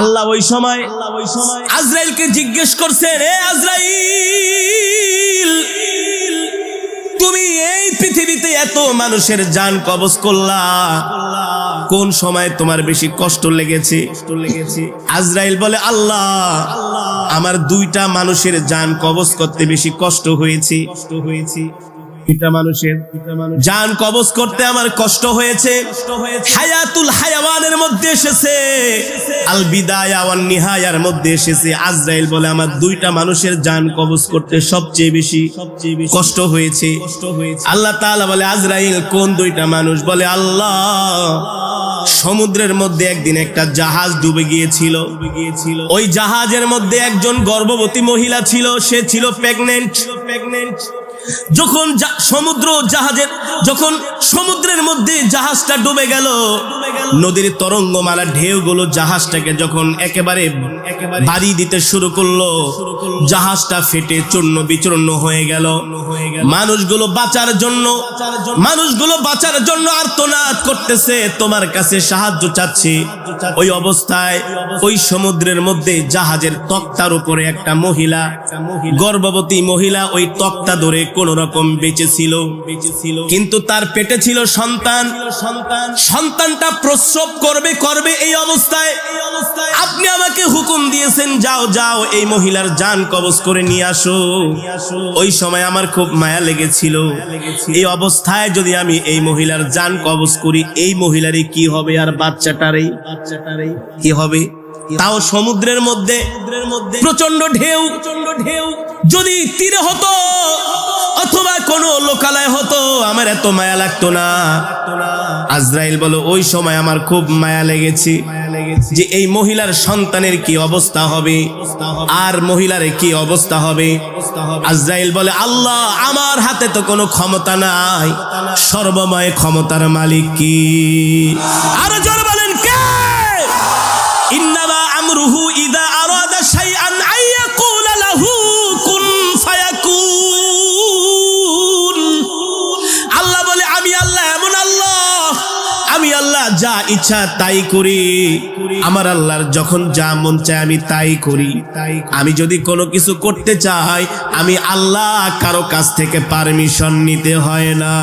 আল্লাহ ওই সময় আজরাইলকে জিজ্ঞেস করছে রে আজরাইল, তুমি এই পৃথিবীতে এত মানুষের জান কবজ করলা। কোন সময় তোমার বেশি কষ্ট লেগেছে? আজরাইল বলে, আল্লাহ, আমার দুইটা মানুষের জান কবজ করতে বেশি কষ্ট হয়েছে কষ্ট হয়েছে। মানুষের জান কবজ করতে আমার কষ্ট হয়েছে। হায়াতুল হায়াওয়ানের মধ্যে এসেছে। আল বিদায়া ওয়ান নিহায়ার মধ্যে এসেছে। আজরাইল বলে আমার দুইটা মানুষের জান কবজ করতে সবচেয়ে বেশি সবচেয়ে বেশি কষ্ট হয়েছে। আল্লাহ তাআলা বলে আজরাইল কোন দুইটা মানুষ? বলে আল্লাহ সমুদ্রের মধ্যে একদিন একটা জাহাজ ডুবে গিয়েছিল। ওই জাহাজের মধ্যে একজন গর্ভবতী মহিলা ছিল। সে ছিল প্রেগনেন্ট প্রেগনেন্ট যখন সমুদ্র জাহাজের যখন সমুদ্রের মধ্যে জাহাজটা ডুবে গেল নদীর তরঙ্গমালা ঢেউগুলো জাহাজটাকে যখন একেবারে বাড়ি দিতে শুরু করল জাহাজটা ফেটে চূর্ণ বিচূর্ণ হয়ে গেল। মানুষগুলো বাঁচার জন্য মানুষগুলো বাঁচার জন্য আর্তনাদ করতেছে। তোমার কাছে সাহায্য চাচ্ছে। ওই অবস্থায় ওই সমুদ্রের মধ্যে জাহাজের তক্তার উপরে একটা মহিলা গর্ভবতী মহিলা ওই তক্তা ধরে কোন রকম বেঁচে ছিল কিন্তু তার পেটে ছিল সন্তান। সন্তান। সন্তানটা প্রসব করবে করবে এই অবস্থায়। আপনি আমাকে হুকুম দিয়েছেন, যাও যাও, এই মহিলার জান কবজ করে নিয়ে আসো। ওই সময় আমার খুব মায়া লেগেছিল। এই অবস্থায় যদি আমি এই মহিলার জান কবজ করি, এই মহিলারই কি হবে আর বাচ্চাটারই? বাচ্চাটারই কি হবে? তাও সমুদ্রের মধ্যে। প্রচণ্ড ঢেউ। প্রচণ্ড ঢেউ যদি তীরে হতো কোনো লোকালয় হতো, আমার এত মায়া লাগতো না। আজরাইল বলো, ওই সময় আমার খুব মায়া যে এই মহিলার সন্তানের কি অবস্থা হবে? আর মহিলার কি অবস্থা হবে? আজরাইল বলে, আল্লাহ, আমার হাতে তো কোনো ক্ষমতা নাই। সর্বময় ক্ষমতার মালিক কি? আরও আমি আল্লাহ যা ইচ্ছা তাই করি। আমার আল্লাহর যখন যা মন চায় আমি তাই করি। তাই আমি যদি কোনো কিছু করতে চাই, আমি আল্লাহ কারও কাছ থেকে পারমিশন নিতে হয় না।